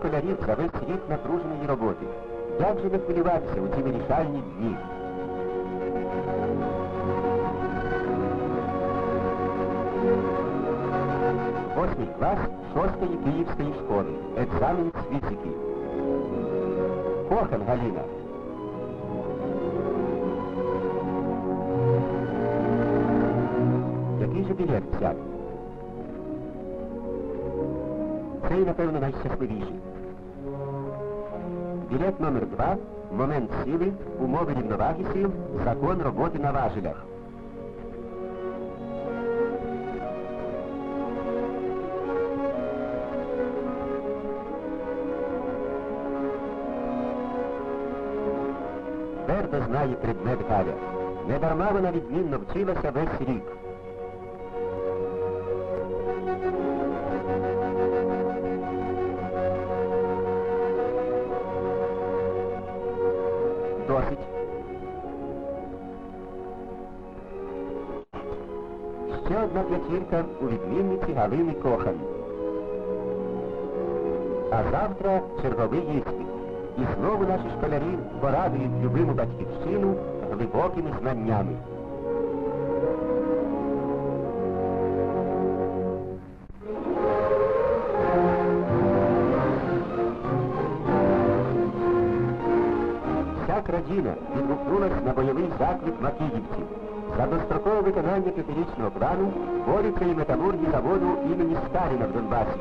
школярів за весь рік напруженої роботи. Як же не хвилюватися у ці вирішальні дні? Восьмий клас шостої Київської школи. Екзамен з фізики. Кохан Галіна. Який же білет взяти? Цей, напевно, найщасливіший. Білет номер два. Момент сили, умови рівноваги сил, закон роботи на важелях. Твердо знає предмет Галя. Недарма вона відмінно вчилася весь рік. Досить. Ще одна п'ятірка у відмінниці Галини Кохан. А завтра черговий іспит. І знову наші школярі порадують любиму батьківщину глибокими знаннями. Вся крадіна відгукнулась на бойовий заклик макіївців. За дострокове виконання п'ятирічного плану борються і металургі заводу імені Сталіна в Донбасі.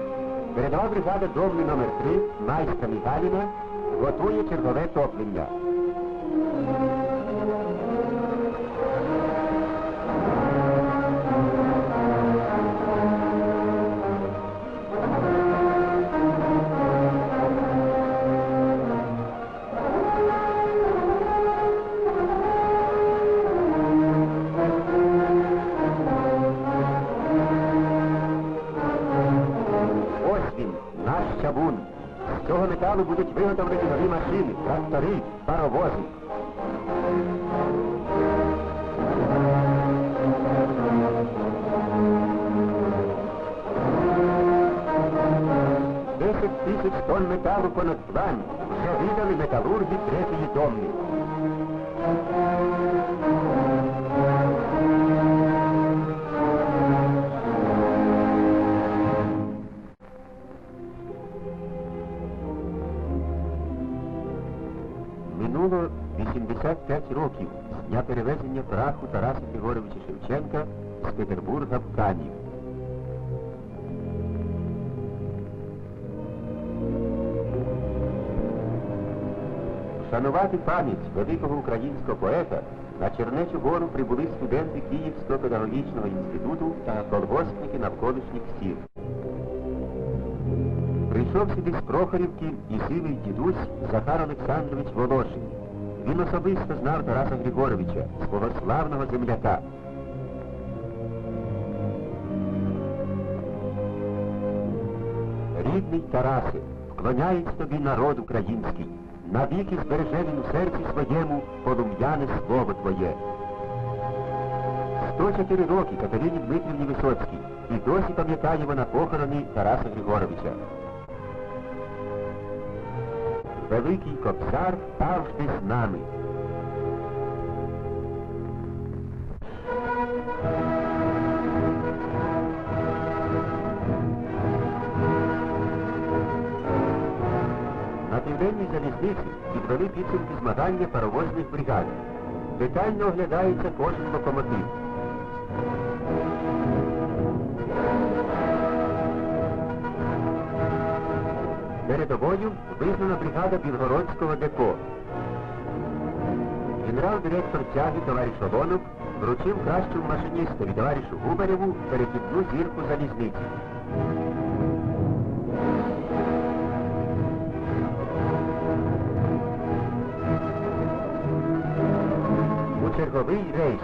Передова бригада Домни номер 3 майстра Мігаліна готує чергове топлення. З цього металу будуть виготовлені нові машини, трактори, паровози. Десять тисяч тонн металу понад план вже видали металурги Минуло 85 років з дня перевезення праху Тараса Григоровича Шевченка з Петербурга в Канів. Вшанувати пам'ять великого українського поета на Чернечу гору прибули студенти Київського педагогічного інституту та колгоспники навколишніх сіл. Прийшов сюди з Прохорівки і сивий дідусь Захар Олександрович Волошин. Він особисто знав Тараса Григоровича, свого славного земляка. Рідний Тарасе, вклоняється тобі народ український. Навіки збереже він у серці своєму полум'яне слово твоє. 104 роки Катерині Дмитрівні Висоцькій, і досі пам'ятає вона похорони Тараса Григоровича. Великий кобзар завжди з нами. На південній залізниці підвели підсумки змагання паровозних бригад. Детально оглядається кожен локомотив. Передовою визнана бригада Білгородського депо. Генерал-директор тяги товариш Олонов вручив кращому машиністові товаришу Губарєву перехідну зірку залізниці. У черговий рейс